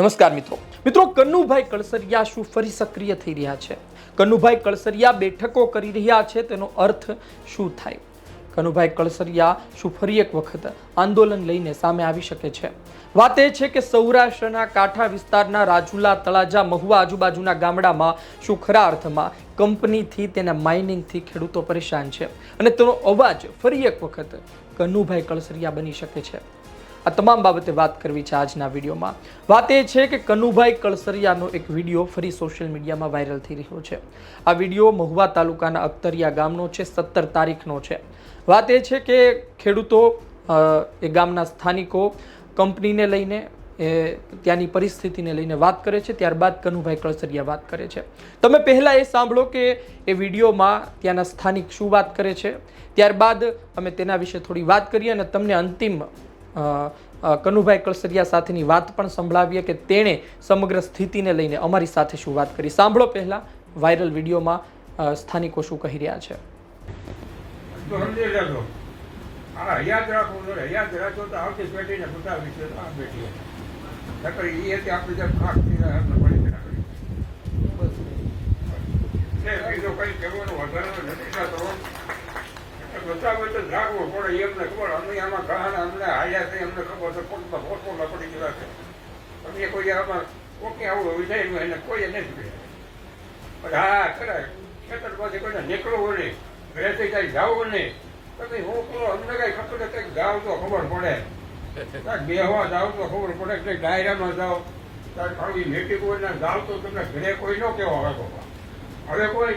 નમસ્કાર મિત્રો. મિત્રો કન્નુભાઈ કળસરિયા શું ફરી સક્રિય થઈ રહ્યા છે? કન્નુભાઈ કળસરિયા બેઠકો કરી રહ્યા છે, તેનો અર્થ શું થાય? કનુભાઈ કળસરિયા શું ફરી એક વખત આંદોલન લઈને સામે આવી શકે છે? વાત એ છે કે સૌરાષ્ટ્રના કાંઠા વિસ્તારના રાજુલા તળાજા મહુવા આજુબાજુના ગામડામાં શું ખરા અર્થમાં કંપનીથી તેના માઇનિંગથી ખેડૂતો પરેશાન છે? અને તેનો અવાજ ફરી એક વખત કનુભાઈ કળસરિયા બની શકે છે. આ તમામ બાબતે વાત કરવી છે આજના વિડીયોમાં. વાત એ છે કે કનુભાઈ કળસરિયાનો એક વીડિયો ફરી સોશિયલ મીડિયામાં વાયરલ થઈ રહ્યો છે. આ વીડિયો મહુવા તાલુકાના અખતરિયા ગામનો છે, સત્તર તારીખનો છે. વાત એ છે કે ખેડૂતો એ ગામના સ્થાનિકો કંપનીને લઈને, એ, ત્યાંની પરિસ્થિતિને લઈને વાત કરે છે, ત્યારબાદ કનુભાઈ કળસરિયા વાત કરે છે. તમે પહેલાં એ સાંભળો કે એ વિડીયોમાં ત્યાંના સ્થાનિક શું વાત કરે છે. ત્યારબાદ અમે તેના વિશે થોડી વાત કરીએ અને તમને અંતિમ કનુભાઈ કળસરિયા સાથેની વાત પણ સંભળાવીએ કે તેણે સમગ્ર સ્થિતિને લઈને અમારી સાથે શું વાત કરી. સાંભળો પહેલાં વાયરલ વિડીયોમાં સ્થાનિકો શું કહી રહ્યા છે. યાદ યાદ રાખો તો આવતી પેઢીને બતાવી આ પેઢીએ. નકર એ તે આપણે જેમ ખાસ પડી ગયા કરીએ. કંઈ કહેવાનું વધારાનું નથી થતો. એટલે બતાવે તો જાગવું પડે એમને ખબર. અમે આમાં ઘણા અમને હાલ્યા છે એમને ખબર છે ફોટો ન પડી ગયા છે. અમે કોઈ આમાં કોકે આવું વિચાર્યું એને કોઈએ નથી કર્યું પણ હા, ખરા પાછી કોઈને નીકળવું નહીં, ઘરેથી કઈ જાવું નહીં. તમે હું કહું, અમને કઈ ખબર કંઈક જાવ તો ખબર પડે. કાંઈક બેહવા જાવ તો ખબર પડે કંઈક ડાયરામાં જાઓ કાંઈક ખાલી મીટિંગ હોય જાવ તો તમને ઘરે કોઈ ન કહેવા આવે બાપા હવે કોઈ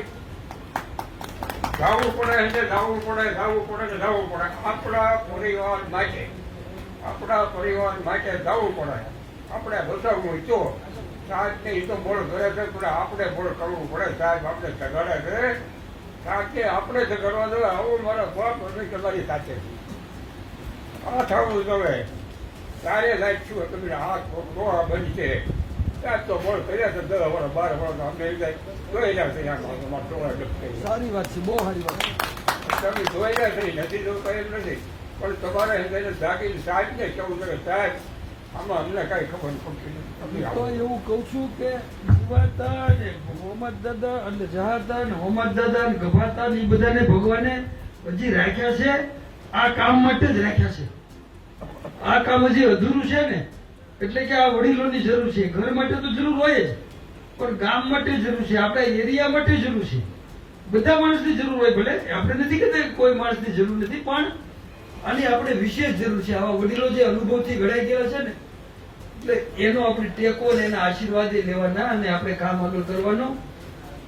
જાવું પડે એટલે જાવું પડે જાવું પડે ને જાવું પડે. આપણા પરિવાર માટે, આપણા પરિવાર માટે જવું પડે. આપણે બચાવવું તો. સાહેબ ને એ તો બોલ કરે છે, પણ આપણે બોલ કરવું પડે. સાહેબ, આપણે ઝઘડે છે. કારણ કે આપણે ઝઘડવા જોઈએ આવું મારા બાપ અને તમારી સાથે. આ થવું જોઈએ. તારે લાઈક છું તમે હાથ આ બનશે સારી વાત છે બહુ સારી વાત નથી જોતા એમ નથી. પણ તમારે એને જાગીને સાહેબને કેવું છે સાહેબ આમાં અમને કાંઈ ખબર પડતી. તો એવું કહું છું કે ને મોહમ્મદ દાદા અને જહાતા ને મોહમ્મદ દાદા ને ગભાતા ને એ બધાને ભગવાને હજી રાખ્યા છે. આ કામ માટે જ રાખ્યા છે. આ કામ હજી અધૂરું છે ને? એટલે કે આ વડીલોની જરૂર છે. ઘર માટે તો જરૂર હોય જ. પણ ગામ માટે જરૂર છે. આપણા એરિયા માટે જરૂર છે. બધા માણસની જરૂર હોય ભલે. આપણે નથી કહેતા કોઈ માણસની જરૂર નથી, પણ આની આપણે વિશેષ જરૂર છે. આવા વડીલો જે અનુભવથી ઘડાઈ ગયા છે ને, એટલે એનો આપણે ટેકો ને એના આશીર્વાદ લેવાના અને આપણે કામ આગળ કરવાનો.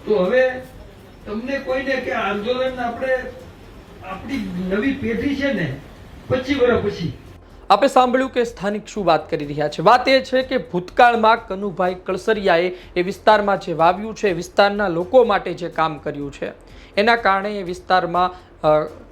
તો હવે તમને કોઈને કે આંદોલન આપણે આપણી નવી પેઢી છે ને, પચીસ વર્ષ પછી આપણે સાંભળ્યું કે સ્થાનિક શું વાત કરી રહ્યા છે? વાત એ છે કે ભૂતકાળમાં કનુભાઈ કળસરિયાએ એ વિસ્તારમાં જે વાવ્યું છે વિસ્તારના લોકો માટે જે કામ કર્યું છે, એના કારણે એ વિસ્તારમાં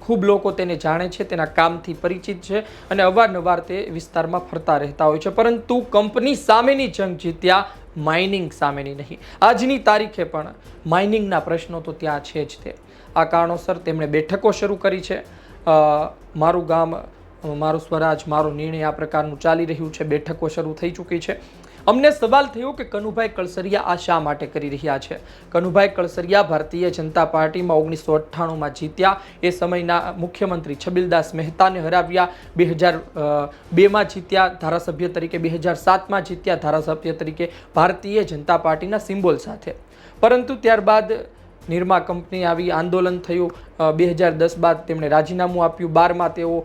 ખૂબ લોકો તેને જાણે છે, તેના કામથી પરિચિત છે અને અવારનવાર તે વિસ્તારમાં ફરતા રહેતા હોય છે. પરંતુ કંપની સામેની જંગ જીત્યા, માઇનિંગ સામેની નહીં. આજની તારીખે પણ માઇનિંગના પ્રશ્નો તો ત્યાં છે જ તે. આ કારણોસર તેમણે બેઠકો શરૂ કરી છે. મારું ગામ મારું સ્વરાજ, મારો નિર્ણય આ પ્રકારનું ચાલી રહ્યું છે. બેઠકો શરૂ થઈ ચૂકી છે. અમને સવાલ થયો કે કનુભાઈ કળસરિયા આ શા માટે કરી રહ્યા છે? કનુભાઈ કળસરિયા ભારતીય જનતા પાર્ટીમાં ઓગણીસો અઠ્ઠાણુંમાં જીત્યા. એ સમયના મુખ્યમંત્રી છબીલદાસ મહેતાને હરાવ્યા. બે હજાર બેમાં જીત્યા. ધારાસભ્ય તરીકે બે હજાર સાતમાં જીત્યા. ધારાસભ્ય તરીકે ભારતીય જનતા પાર્ટીના સિમ્બોલ સાથે. પરંતુ ત્યારબાદ નિરમા કંપની આવી આંદોલન થયું. બે હજાર દસ બાદ તેમણે રાજીનામું આપ્યું. બારમાં તેઓ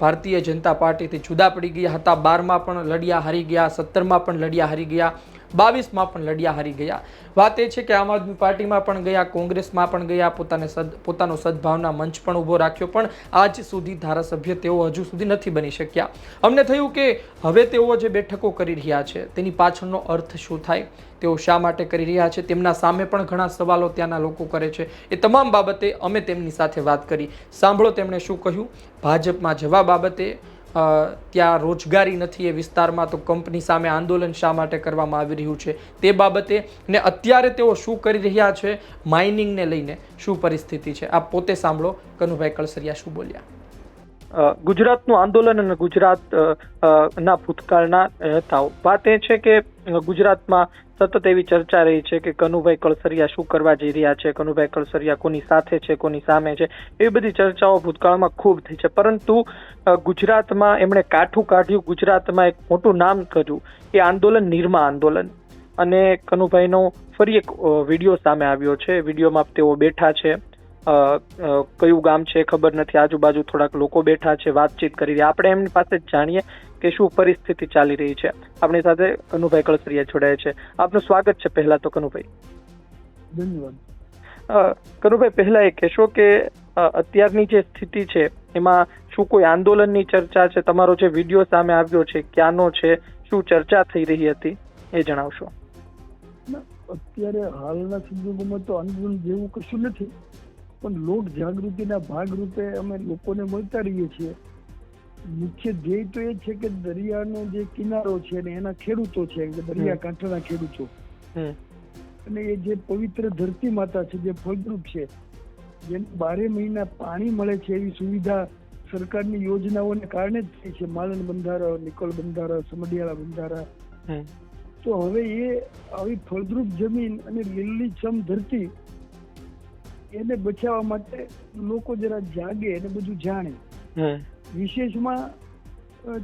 ભારતીય જનતા પાર્ટીથી જુદા પડી ગયા હતા. બારમાં પણ લડ્યા હારી ગયા, સત્તરમાં પણ લડ્યા હારી ગયા. બાવીસમાં પણ લડ્યા હારી ગયા. વાત એ છે કે આમ આદમી પાર્ટીમાં પણ ગયા, કોંગ્રેસમાં પણ ગયા, પોતાને સદ, પોતાનો સદભાવના મંચ પણ ઊભો રાખ્યો, પણ આજ સુધી ધારાસભ્ય તેઓ હજુ સુધી નથી બની શક્યા. અમને થયું કે હવે તેઓ જે બેઠકો કરી રહ્યા છે, તેની પાછળનો અર્થ શું થાય? તેઓ શા માટે કરી રહ્યા છે? તેમના સામે પણ ઘણા સવાલો ત્યાંના લોકો કરે છે. એ તમામ બાબતે અમે તેમની સાથે વાત કરી. સાંભળો તેમણે શું કહ્યું. ભાજપમાં જવા બાબતે ત્યાં રોજગારી નથી એ વિસ્તારમાં, તો કંપની સામે આંદોલન શા માટે કરવામાં આવી રહ્યું છે તે બાબતે ને અત્યારે તેઓ શું કરી રહ્યા છે, માઇનિંગને લઈને શું પરિસ્થિતિ છે? આપ પોતે સાંભળો કનુભાઈ કળસરિયા શું બોલ્યા. ગુજરાતનું આંદોલન અને ગુજરાત ના ભૂતકાળના નેતાઓ વાત એ છે કે ગુજરાતમાં સતત એવી ચર્ચા રહી છે કે કનુભાઈ કળસરિયા શું કરવા જઈ રહ્યા છે, કનુભાઈ કળસરિયા કોની સાથે છે, કોની સામે છે, એવી બધી ચર્ચાઓ ભૂતકાળમાં ખૂબ થઈ છે. પરંતુ ગુજરાતમાં એમણે કાઠું કાઢ્યું, ગુજરાતમાં એક મોટું નામ કર્યું, એ આંદોલન નિર્મા આંદોલન. અને કનુભાઈનો ફરી એક વીડિયો સામે આવ્યો છે. વિડીયોમાં તેઓ બેઠા છે. કયું ગામ છે ખબર નથી. આજુબાજુ થોડાક લોકો બેઠા છે વાતચીત કરી રહ્યા. આપણે એમની પાસે જ જાણીએ કે શું પરિસ્થિતિ ચાલી રહી છે. આપણી સાથે કનુભાઈ કળસરિયા જોડાયા છે. આપનું સ્વાગત છે પહેલા તો કનુભાઈ. ધન્યવાદ. કનુભાઈ પહેલા એ કહેશો કે અત્યારની જે સ્થિતિ છે એમાં શું કોઈ આંદોલનની ચર્ચા છે? તમારો જે વીડિયો સામે આવ્યો છે ક્યાંનો છે? શું ચર્ચા થઈ રહી હતી? એ જણાવશો. અત્યારે હાલના સંજોગોમાં તો આંદોલન જેવું કશું નથી. પણ લોક જાગૃતિના ભાગરૂપે અમે લોકોને મળતા રહીએ છીએ. મુખ્ય ધ્યેય તો એ છે કે દરિયાનો જે કિનારો છે ને એના ખેડૂતો છે દરિયા દરિયાકાંઠાના ખેડૂતો. અને એ જે પવિત્ર ધરતી માતા છે જે ફળદ્રુપ છે જેને બારે મહિના પાણી મળે છે એવી સુવિધા સરકારની યોજનાઓને કારણે જ થઈ છે. માલણ બંધારા નિકોલ બંધારા સમઢિયાળા બંધારા. તો હવે એ આવી ફળદ્રુપ જમીન અને લીલીછમ ધરતી એને બચાવવા માટે લોકો જરા જાગે અને બધું જાણે. વિશેષમાં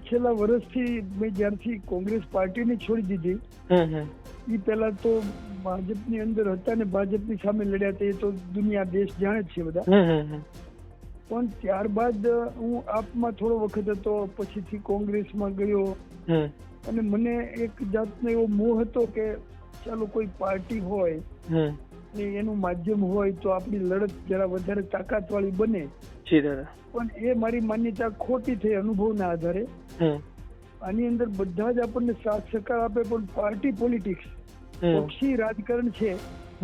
છેલ્લા વર્ષથી મેં જ્યારથી કોંગ્રેસ પાર્ટીને છોડી દીધી. એ પહેલા તો ભાજપની અંદર હતા ને ભાજપની સામે લડ્યા હતા એ તો દુનિયા દેશ જાણે જ છે બધા. પણ ત્યારબાદ હું આપમાં થોડો વખત હતો પછીથી કોંગ્રેસમાં ગયો. અને મને એક જાતનો એવો મોહ હતો કે ચાલો કોઈ પાર્ટી હોય ને એનું માધ્યમ હોય તો આપણી લડત જરા વધારે તાકાતવાળી બને. જી દાદા. પણ એ મારી માન્યતા ખોટી થઈ અનુભવના આધારે. આની અંદર બધા જ આપણને સાથ સહકાર આપે પણ પાર્ટી પોલિટિક્સ પક્ષી રાજકારણ છે.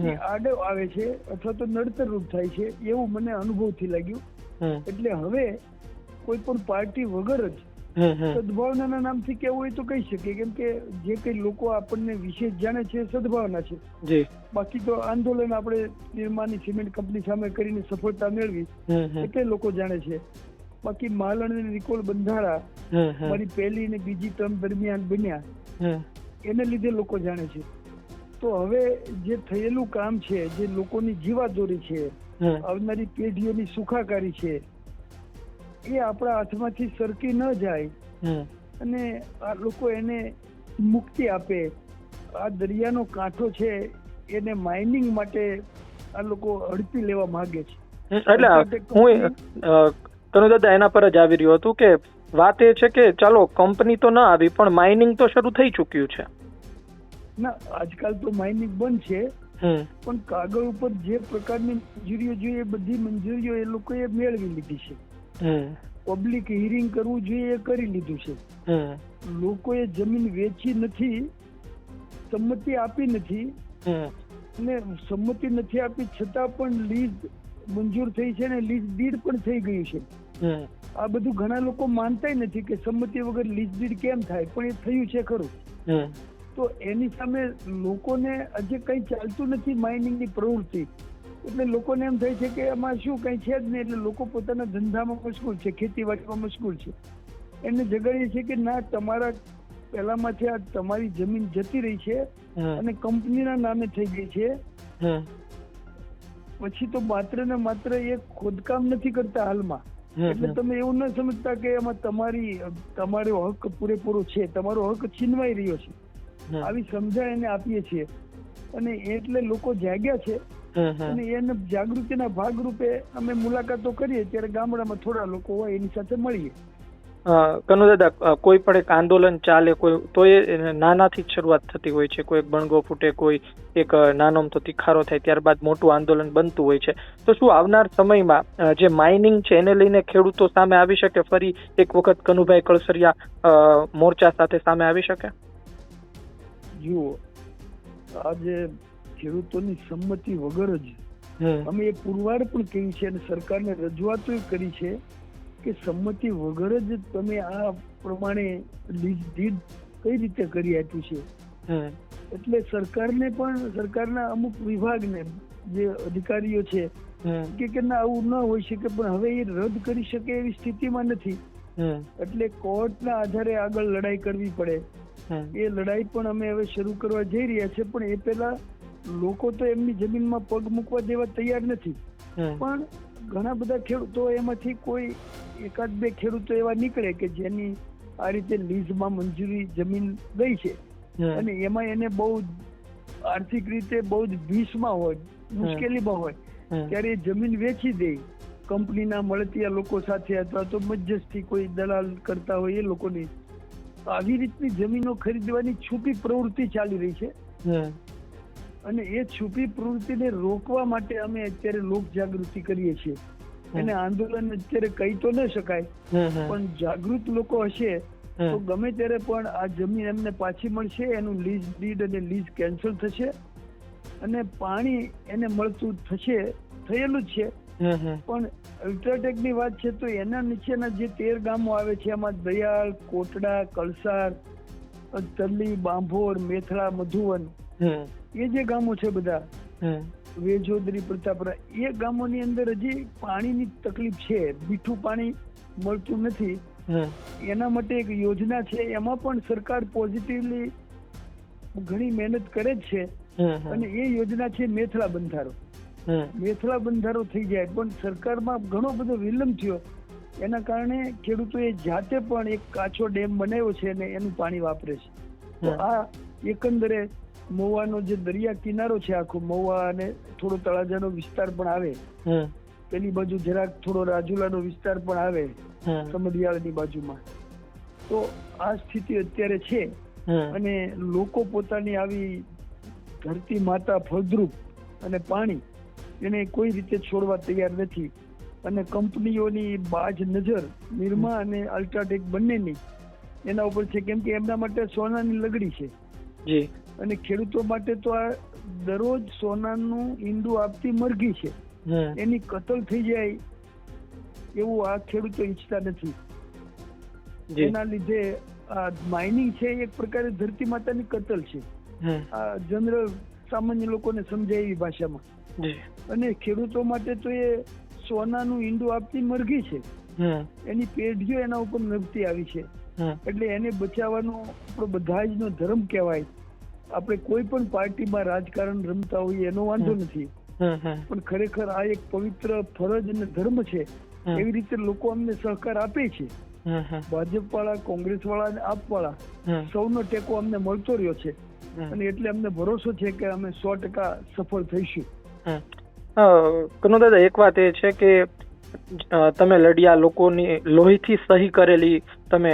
એ આડો આવે છે અથવા તો નડતર રૂપ થાય છે એવું મને અનુભવથી લાગ્યું. એટલે હવે કોઈ પણ પાર્ટી વગર જ સદભાવનાના નામથી કેવું હોય તો કહી શકીએ કેમ કે જે કઈ લોકો આપણને વિશેષ જાણે છે સદભાવના છે. બાકી તો આંદોલન આપણે નિર્માની સિમેન્ટ કંપની સામે કરીને સફળતા મેળવી એટલે લોકો જાણે છે. બાકી માલણ અને નિકોલ બંધારા મારી પહેલી અને બીજી ટર્મ દરમિયાન બન્યા. એને લીધે લોકો જાણે છે. તો હવે જે થયેલું કામ છે જે લોકોની જીવાદોરી છે આવનારી પેઢીઓની સુખાકારી છે એ આપણા હાથમાંથી સરકી ન જાય. અને આ લોકો એને મુક્તિ આપે. આ દરિયાનો કાંઠો છે એને માઇનિંગ માટે આ લોકો હડપી લેવા માંગે છે. એટલે હું તનુ દાદા એના પર જ આવી રહ્યો હતું કે વાત એ છે કે ચાલો કંપની તો ના આવી પણ માઇનિંગ તો શરૂ થઈ ચૂક્યું છે. ના આજકાલ તો માઇનિંગ બંધ છે. પણ કાગળ ઉપર જે પ્રકારની મંજૂરીઓ જોઈએ બધી મંજૂરીઓ એ લોકોએ મેળવી લીધી છે. પબ્લિક હિયરિંગ કરવું જોઈએ એ કરી લીધું છે. લોકોએ જમીન વેચી નથી સંમતિ આપી નથી અને સંમતિ નથી આપી છતાં પણ લીઝ મંજૂર થઈ છે ને લીઝ ડીડ પણ થઈ ગયું છે. આ બધું ઘણા લોકો માનતાય નથી કે સંમતિ વગર લીઝ ડીડ કેમ થાય પણ એ થયું છે ખરું. તો એની સામે લોકોને હજી કંઈ ચાલતું નથી માઇનિંગની પ્રવૃત્તિ. એટલે લોકોને એમ થાય છે કે એમાં શું કંઈ છે જ નહીં એટલે લોકો પોતાના ધંધામાં મશગુલ છે ખેતીવાડીમાં મશગુલ છે. એમને જગાડીએ છીએ કે ના તમારા પહેલામાંથી આ તમારી જમીન જતી રહી છે અને કંપનીના નામે થઈ ગઈ છે. પછી તો માત્ર ને માત્ર એ ખોદકામ નથી કરતા હાલમાં. એટલે તમે એવું ન સમજતા કે એમાં તમારી તમારો હક પૂરેપૂરો છે તમારો હક છીનવાઈ રહ્યો છે. આવી સમજણ એને આપીએ છીએ. અને એટલે લોકો જાગ્યા છે. અને એને જાગૃતિના ભાગરૂપે અમે મુલાકાતો કરીએ ત્યારે ગામડામાં થોડા લોકો હોય એની સાથે મળીએ. કનુ દાદા કોઈ પણ એક આંદોલન ચાલે કોઈ તો એ નાનાથી જ શરૂઆત થતી હોય છે. કોઈ એક બણગો ફૂટે કોઈ એક નાનો તો તિખારો થાય ત્યારબાદ મોટું આંદોલન બનતું હોય છે. તો શું આવનાર સમયમાં જે માઇનિંગ છે એને લઈને ખેડૂતો સામે આવી શકે? ફરી એક વખત કનુભાઈ કળસરિયા મોરચા સાથે સામે આવી શકે? જુઓ આજે ખેડૂતોની સંમતિ વગર જ અમે એ પુરવાર પણ કહી છે અને સરકારને રજૂઆતો કરી છે કે સંમતિ વગર જ તમે આ પ્રમાણે ડીડ કઈ રીતે કરી આપ્યું છે. એટલે સરકારને પણ સરકારના અમુક વિભાગને જે અધિકારીઓ છે કે કે ના આવું ન હોઈ શકે પણ હવે એ રદ કરી શકે એવી સ્થિતિમાં નથી. એટલે કોર્ટના આધારે આગળ લડાઈ કરવી પડે. એ લડાઈ પણ અમે હવે શરૂ કરવા જઈ રહ્યા છે પણ એ પહેલા લોકો તો એમની જમીનમાં પગ મૂકવા દેવા તૈયાર નથી. પણ ઘણા બધા ખેડૂતો એમાંથી કોઈ એકાદ બે ખેડૂતો એવા નીકળે કે જેની આ રીતે લીઝમાં મંજૂરી જમીન ગઈ છે. અને એમાં એને બહુ આર્થિક રીતે બહુ જ ભીસમાં હોય મુશ્કેલીમાં હોય. ત્યારે એ જમીન વેચી દે. કંપનીના મળતિયા લોકો સાથે અથવા તો મધ્યસ્થી કોઈ દલાલ કરતા હોય એ લોકોની. આવી રીતની જમીનો ખરીદવાની છૂપી પ્રવૃત્તિ ચાલી રહી છે. અને એ છુપી પ્રવૃત્તિને રોકવા માટે અમે અત્યારે લોક જાગૃતિ કરીએ છીએ. એને આંદોલન અત્યારે કહી તો ન શકાય પણ જાગૃત લોકો હશે તો ગમે ત્યારે પણ આ જમીન એમને પાછી મળશે એનું લીઝ ડીડ અને લીઝ કેન્સલ થશે અને પાણી એને મળતું થશે થયેલું જ છે. પણ અલ્ટ્રાટેકની વાત છે તો એના નીચેના જે તેર ગામો આવે છે એમાં દયાળ કોટડા કલસાર તલ્લી બાંભોર મેથળા મધુવન એ જે ગામો છે બધા વેજોદરી પ્રતાપરા એ ગામોની અંદર હજી પાણીની તકલીફ છે. મીઠું પાણી મળતું નથી. એના માટે એક યોજના છે. એમાં પણ સરકાર પોઝિટિવલી ઘણી મહેનત કરે જ છે. અને એ યોજના છે મેથલા બંધારો. મેથળા બંધારો થઈ જાય પણ સરકારમાં ઘણો બધો વિલંબ થયો. એના કારણે ખેડૂતોએ જાતે પણ એક કાચો ડેમ બનાવ્યો છે અને એનું પાણી વાપરે છે. તો આ એકંદરે મહુવાનો જે દરિયા કિનારો છે આખો મહુવા અને થોડો તળાજાનો વિસ્તાર પણ આવે. પેલી બાજુ જરાક થોડો રાજુલાનો વિસ્તાર પણ આવે હમ. સમઢિયાળની બાજુમાં. તો આ સ્થિતિ અત્યારે છે. અને લોકો પોતાની આવી ધરતી માતા ફળદ્રુપ અને પાણી એને કોઈ રીતે છોડવા તૈયાર નથી. અને કંપનીઓની બાજ નજર નિરમા અને અલ્ટ્રાટેક બંનેની એના ઉપર છે કેમ કે એમના માટે સોનાની લગડી છે. જી. અને ખેડૂતો માટે તો આ દરરોજ સોનાનું ઈંડું આપતી મરઘી છે. એની કતલ થઈ જાય એવું આ ખેડૂતો ઈચ્છતા નથી. એના લીધે આ માઇનિંગ છે એક પ્રકારે ધરતી માતાની કતલ છે. આ જનરલ સામાન્ય લોકોને સમજાય એવી ભાષામાં. અને ખેડૂતો માટે તો એ સોનાનું ઈંડું આપતી મરઘી છે. એની પેઢીઓ એના ઉપર નભતી આવી છે. એટલે એને બચાવવાનો આપણો બધા જ નો ધર્મ કહેવાય. આપણે કોઈ પણ પાર્ટીમાં રાજકારણ રમતા હોઈએ એનો વાંધો નથી. પણ ખરેખર આ એક પવિત્ર ફરજ અને ધર્મ છે. એવી રીતે લોકો અમને સહકાર આપે છે. ભાજપ વાળા કોંગ્રેસ વાળા અને આપ વાળા સૌનો ટેકો અમને મળતો રહ્યો છે. અને એટલે અમને ભરોસો છે કે અમે સો ટકા સફળ થઈશું. કનો દાદા એક વાત એ છે કે તમે લડ્યા લોકોની લોહીથી સહી કરેલી તમે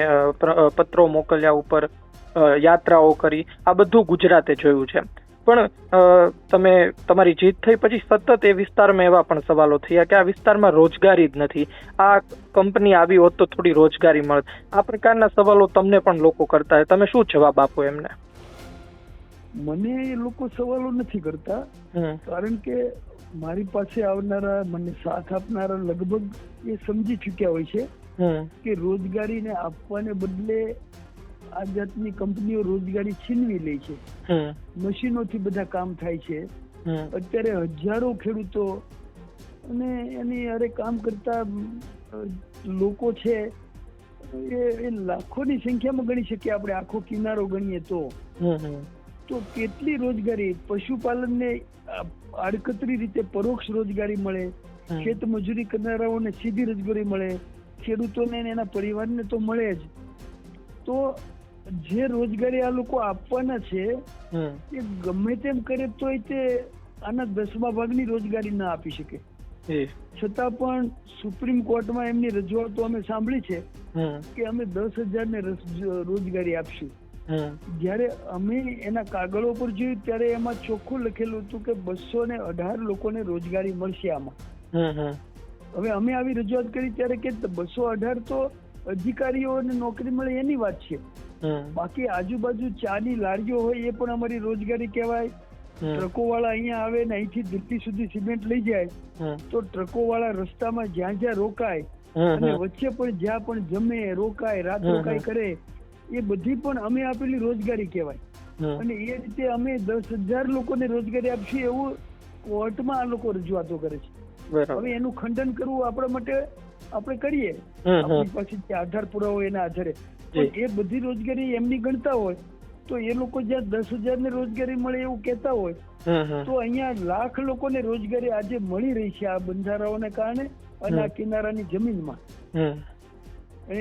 પત્રો મોકલ્યા ઉપર યાત્રાઓ કરી આ બધું ગુજરાતે જોયું છે. પણ તમે તમારી જીત થઈ પછી સતત એ વિસ્તારમાં એવા પણ સવાલો થયા કે આ વિસ્તારમાં રોજગારી જ નથી. આ કંપની આવી હોત તો થોડી રોજગારી મળત. આ પ્રકારના સવાલો તમને પણ લોકો કરતા તમે શું જવાબ આપો એમને? મને એ લોકો સવાલો નથી કરતા. કારણ કે મારી પાસે આવનારા મને સાથ આપનારા લગભગ એ સમજી ચુક્યા હોય છે કે રોજગારીને આપવાને બદલે આ જાતની કંપનીઓ રોજગારી છીનવી લે છે. મશીનોથી બધા કામ થાય છે. અત્યારે હજારો ખેડૂતો અને એની અરે કામ કરતા લોકો છે એ લાખોની સંખ્યામાં ગણી શકીએ આપણે આખો કિનારો ગણીએ તો. તો કેટલી રોજગારી પશુપાલનને આડકતરી રીતે પરોક્ષ રોજગારી મળે. ખેત મજૂરી કરનારાઓને સીધી રોજગારી મળે ખેડૂતોને એના પરિવારને તો મળે જ. તો જે રોજગારી આ લોકો આપવાના છે એ ગમે તેમ કરે તોય તે આના દસમા ભાગની રોજગારી ના આપી શકે. છતાં પણ સુપ્રીમ કોર્ટમાં એમની રજૂઆતો અમે સાંભળી છે કે અમે દસ હજાર ને રોજગારી આપશું. જ્યારે અમે એના કાગળો પર જોયું ત્યારે એમાં ચોખ્ખું લખેલું હતું કે બસો ને અઢાર લોકોને રોજગારી મળશે આમાં. હવે અમે આવી રજૂઆત કરી ત્યારે કે બસો અઢાર તો અધિકારીઓને નોકરી મળે એની વાત છે. બાકી આજુબાજુ ચાની લારીઓ હોય એ પણ અમારી રોજગારી કહેવાય. ટ્રકો વાળા અહીંયા આવે ને અહીંથી દિલ્હી સુધી સિમેન્ટ લઈ જાય. તો ટ્રકો વાળા રસ્તામાં જ્યાં જ્યાં રોકાય અને વચ્ચે પણ જ્યાં પણ જમે રોકાય રાત રોકાય કરે એ બધી પણ અમે આપેલી રોજગારી કહેવાય. અને એ રીતે અમે દસ હજાર લોકોને રોજગારી આપશું એવું કોર્ટમાં આ લોકો રજૂઆતો કરે છે. હવે એનું ખંડન કરવું આપણા માટે આપણે કરીએ. આપણી પાસે આધાર પુરાવો એના આધારે. એ બધી રોજગારી એમની ગણતા હોય તો એ લોકો જ્યાં દસ હજાર ને રોજગારી મળે એવું કહેતા હોય તો અહીંયા લાખ લોકોને રોજગારી આજે મળી રહી છે આ બંધારાઓને કારણે અને આ કિનારાની જમીનમાં.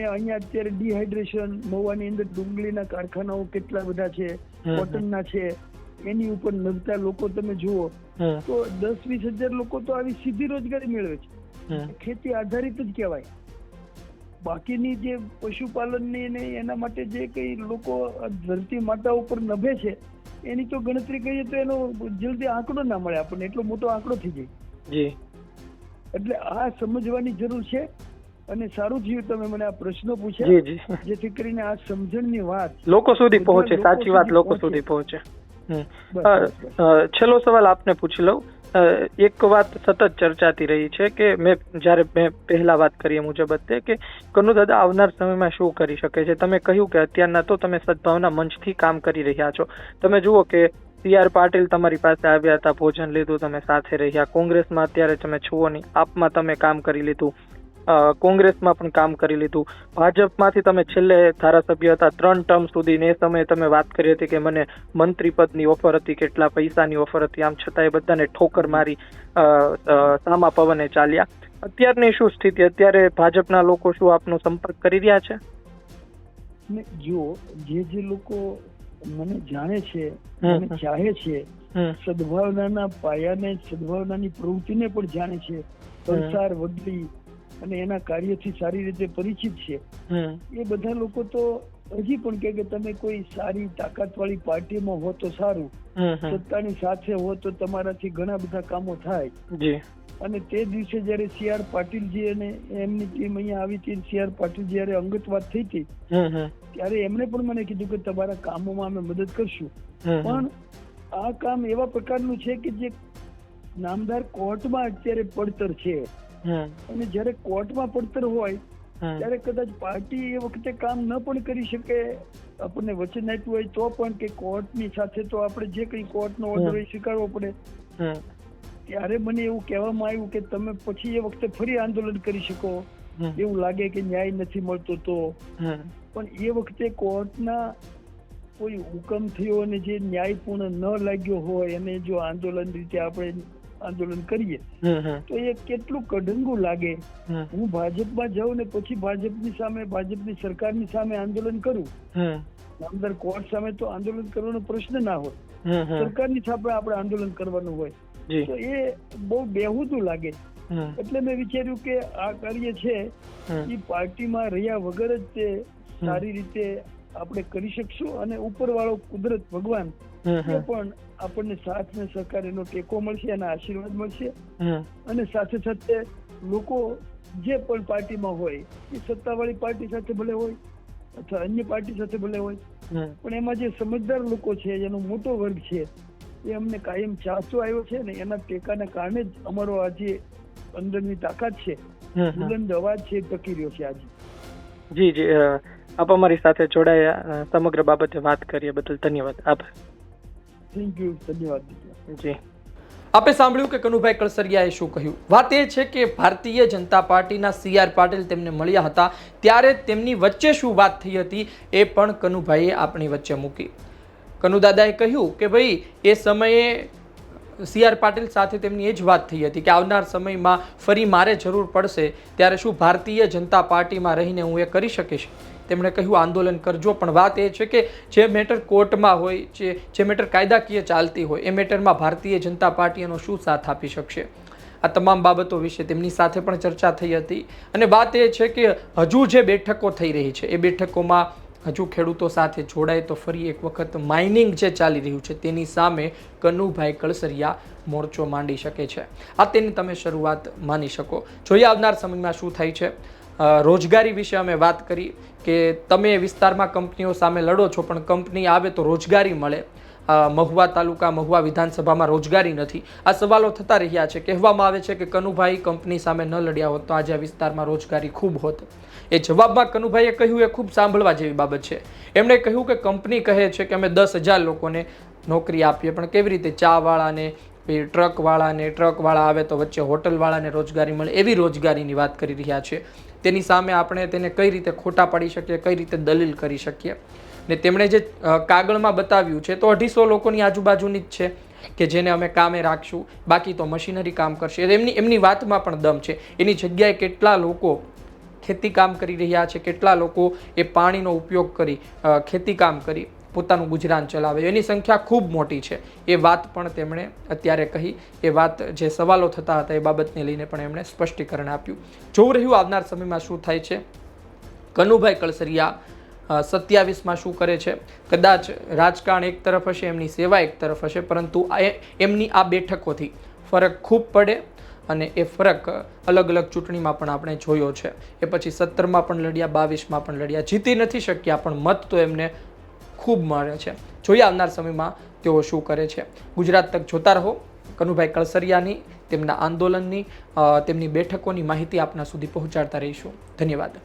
અહીંયા અત્યારે ડિહાઇડ્રેશન મવાની અંદર ડુંગળીના કારખાનાઓ કેટલા બધા છે. કોટનના છે એની ઉપર નડતા લોકો તમે જુઓ તો દસ વીસ હજાર લોકો તો આવી સીધી રોજગારી મેળવે છે. ખેતી આધારિત જ કહેવાય. બાકીની જે પશુપાલનની ને એના માટે જે કંઈ લોકો ધરતી માતા ઉપર નભે છે એની તો ગણતરી કરીએ તો એનો જલ્દી આંકડો ના મળે આપણને એટલો મોટો આંકડો થઈ જાય. જી. એટલે આ સમજવાની જરૂર છે અને સારું થયું તમે મને આ પ્રશ્નો પૂછ્યા જેથી કરીને આ સમજણની વાત લોકો સુધી પહોંચે સાચી વાત લોકો સુધી પહોંચે. છેલ્લો સવાલ આપને પૂછી લઉં. એક વાત સતત ચર્ચાતી રહી છે કે મેં, જ્યારે મેં પહેલા વાત કરી એ મુજબ તે કે કનુ દાદા આવનાર સમયમાં શું કરી શકે છે? તમે કહ્યું કે અત્યારના તો તમે સદભાવના મંચથી કામ કરી રહ્યા છો. તમે જુઓ કે સી આર પાટીલ તમારી પાસે આવ્યા હતા, ભોજન લીધું, તમે સાથે રહ્યા. કોંગ્રેસમાં અત્યારે તમે છુઓ નહીં. આપમાં તમે કામ કરી લીધું. કોંગ્રેસમાં પણ કામ કરી લીધું. ભાજપમાંથી તમે છેલ્લે ધારાસભ્ય હતા ત્રણ ટર્મ સુધી એ સમયે તમે વાત કરી હતી કે મને મંત્રી પદની ઓફર હતી કેટલા પૈસાની ઓફર હતી આમ છતાં એ બધાને ઠોકર મારી સામા પવને ચાલ્યા. અત્યારની શું સ્થિતિ? અત્યારે ભાજપના લોકો શું આપનો સંપર્ક કરી રહ્યા છે? ને જો જે જે લોકો મને જાણે છે મને. ચાહે છે સદભાવનાના પાયાને સદભાવનાની પ્રવૃત્તિને પણ જાણે છે. સંસાર વડલી અને એના કાર્યથી સારી રીતે પરિચિત છે. એ બધા લોકો તો હજી પણ કે તમે કોઈ સારી તાકાતવાળી પાર્ટીમાં હો તો સારું. સત્તાની સાથે હો તો તમારાથી ઘણા બધા કામો થાય. અને તે દિવસે જયારે સી આર પાટીલજી અને એમની ટીમ અહીંયા આવી હતી સી આર પાટીલ જયારે અંગત વાત થઈ હતી ત્યારે એમણે પણ મને કીધું કે તમારા કામોમાં અમે મદદ કરશું. પણ આ કામ એવા પ્રકારનું છે કે જે નામદાર કોર્ટમાં અત્યારે પડતર છે. અને જ્યારે કોર્ટમાં પડતર હોય ત્યારે કદાચ પાર્ટી એ વખતે કામ ન પણ કરી શકે આપણને વચન આપ્યું હોય તો પણ કે કોર્ટની સાથે તો આપણે જે કંઈ કોર્ટનો ઓર્ડર હોય સ્વીકારવો પડે. ત્યારે મને એવું કહેવામાં આવ્યું કે તમે પછી એ વખતે ફરી આંદોલન કરી શકો. એવું લાગે કે ન્યાય નથી મળતો તો. પણ એ વખતે કોર્ટના કોઈ હુકમ થયો અને જે ન્યાયપૂર્ણ ન લાગ્યો હોય અને જો આંદોલન રીતે આપણે આંદોલન કરીએ. તો એ કેટલું કઢંગું લાગે. હું ભાજપમાં જાઉં ને પછી ભાજપની સામે ભાજપની સરકારની સામે આંદોલન કરું. નામદાર કોર્ટ સામે તો આંદોલન કરવાનો પ્રશ્ન ના હોય. સરકારની સામે આપણે આંદોલન કરવાનું હોય. તો એ બહુ બેહુદું લાગે. એટલે મેં વિચાર્યું કે આ કાર્ય છે એ પાર્ટીમાં રહ્યા વગર જ તે સારી રીતે આપણે કરી શકશું અને ઉપરવાળો કુદરત ભગવાન પણ આપણને સાથ ને સહકાર એનો ટેકો મળશે અને આશીર્વાદ મળશે. અને સાથે સાથે લોકો જે પણ પાર્ટીમાં હોય એ સત્તાવાળી પાર્ટી સાથે ભલે હોય અથવા અન્ય પાર્ટી સાથે ભલે હોય પણ એમાં જે સમજદાર લોકો છે એનો મોટો વર્ગ છે એ અમને કાયમ ચાસો આવ્યો છે ને એના ટેકાના કારણે જ અમારો આજે અંદરની તાકાત છે. બુલંદ અવાજ છે ટકી રહ્યો છે આજે. જી જી આપ અમારી સાથે જોડાયા. સમગ્ર બાબતે વાત કરીએ બદલ ધન્યવાદ. આભાર. થેન્ક યુ ધન્યવાદ. જી. આપે સાંભળ્યું કે કનુભાઈ કળસરિયાએ શું કહ્યું? વાત એ છે કે ભારતીય જનતા પાર્ટીના સી આર પાટીલ તેમને મળ્યા હતા. ત્યારે તેમની વચ્ચે શું વાત થઈ હતી એ પણ કનુભાઈએ આપણી વચ્ચે મૂકી. કનુદાદાએ કહ્યું કે ભાઈ એ સમયે સી આર પાટીલ સાથે તેમની એ જ વાત થઈ હતી કે આવનાર સમયમાં ફરી મારે જરૂર પડશે. ત્યારે શું ભારતીય જનતા પાર્ટીમાં રહીને હું એ કરી શકીશ? તેમણે કહ્યું, આંદોલન કરજો. પણ વાત એ છે કે જે મેટર કોર્ટમાં હોય, જે જે મેટર કાયદાકીય ચાલતી હોય, એ મેટરમાં ભારતીય જનતા પાર્ટી એનો શું સાથ આપી શકશે? આ તમામ બાબતો વિશે તેમની સાથે પણ ચર્ચા થઈ હતી. અને વાત એ છે કે હજુ જે બેઠકો થઈ રહી છે, એ બેઠકોમાં હજુ ખેડૂતો સાથે જોડાય તો ફરી એક વખત માઇનિંગ જે ચાલી રહ્યું છે, તેની સામે કનુભાઈ કળસરિયા મોરચો માંડી શકે છે. આ તેની તમે શરૂઆત માની શકો. જોઈએ આવનાર સમયમાં શું થાય છે. રોજગારી વિશે અમે વાત કરી કે તમે વિસ્તારમાં કંપનીઓ સામે લડો છો, પણ કંપની આવે તો રોજગારી મળે. મહુવા તાલુકા, મહુવા વિધાનસભામાં રોજગારી નથી. આ સવાલો થતા રહ્યા છે. કહેવામાં આવે છે કે કનુભાઈ કંપની સામે ન લડ્યા હોત તો આજે આ વિસ્તારમાં રોજગારી ખૂબ હોત. એ જવાબમાં કનુભાઈએ કહ્યું, એ ખૂબ સાંભળવા જેવી બાબત છે. એમણે કહ્યું કે કંપની કહે છે કે અમે દસ હજાર લોકોને નોકરી આપીએ, પણ કેવી રીતે ચાવાળાને પછી ટ્રકવાળાને, ટ્રકવાળા આવે તો વચ્ચે હોટલવાળાને રોજગારી મળે, એવી રોજગારીની વાત કરી રહ્યા છે. તેની સામે આપણે તેને કઈ રીતે ખોટા પાડી શકીએ, કઈ રીતે દલીલ કરી શકીએ. ને તેમણે જે કાગળમાં બતાવ્યું છે, તો અઢીસો લોકોની આજુબાજુની જ છે કે જેને અમે કામે રાખશું, બાકી તો મશીનરી કામ કરશે. એમની એમની વાતમાં પણ દમ છે. એની જગ્યાએ કેટલા લોકો ખેતી કામ કરી રહ્યા છે, કેટલા લોકો એ પાણીનો ઉપયોગ કરી ખેતી કામ કરી. પોતાનું ગુજરાન ચલાવે. એની સંખ્યા ખૂબ મોટી છે. એ વાત પણ તેમણે અત્યારે કહી. એ વાત જે સવાલો થતા હતા એ બાબતને લઈને પણ એમણે સ્પષ્ટીકરણ આપ્યું. જોવું રહ્યું આવનાર સમયમાં શું થાય છે? કનુભાઈ કળસરિયા સત્યાવીસમાં શું કરે છે? કદાચ રાજકારણ એક તરફ હશે, એમની સેવા એક તરફ હશે, પરંતુ એમની આ બેઠકોથી ફરક ખૂબ પડે અને એ ફરક અલગ અલગ ચૂંટણીમાં પણ આપણે જોયો છે. એ પછી સત્તરમાં પણ લડ્યા, બાવીસમાં પણ લડ્યા, જીતી નથી શક્યા, પણ મત તો એમને ખૂબ મળે છે. જોઈએ આવનાર સમયમાં તેઓ શું કરે છે. ગુજરાત તક જોતા રહો. કનુભાઈ કળસરિયાની, તેમના આંદોલનની તેમની બેઠકોની માહિતી આપના સુધી પહોંચાડતા રહીશું. ધન્યવાદ.